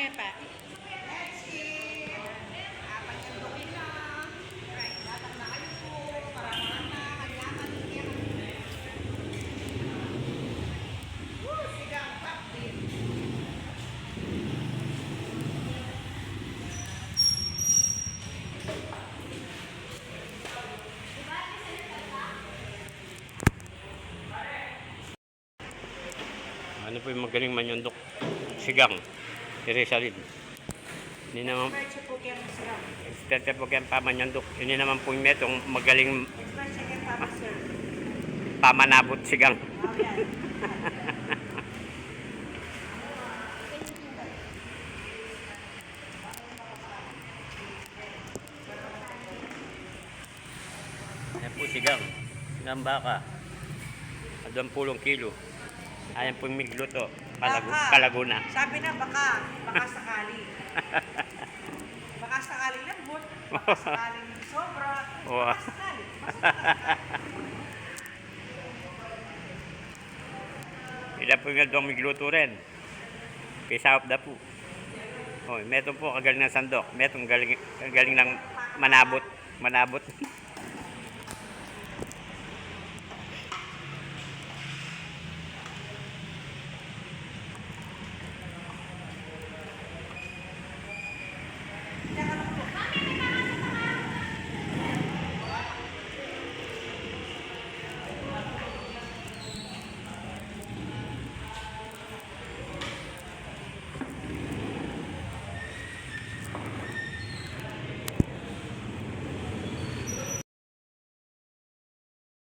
Mamaya pa. Ano po yung magaling manyundok? Sigang. Si Rizalin. Hindi naman, experte po kaya pamanyandok. Hindi naman po yung metong magaling pamanabot sigang. Oh, yan. Ayan po sigang. Sigang baka. Adong pulong kilo. Ayan po yung migluto. Palagu Baka. Kalaguna. Sabi na baka, baka sakali. Baka sakali lambot, baka sakali sobra, baka sakali. Ila po yung adong migluto rin. Kaysa of the po. Oh, metong po kagaling ng sandok. Metong galing, galing ng manabot. Manabot.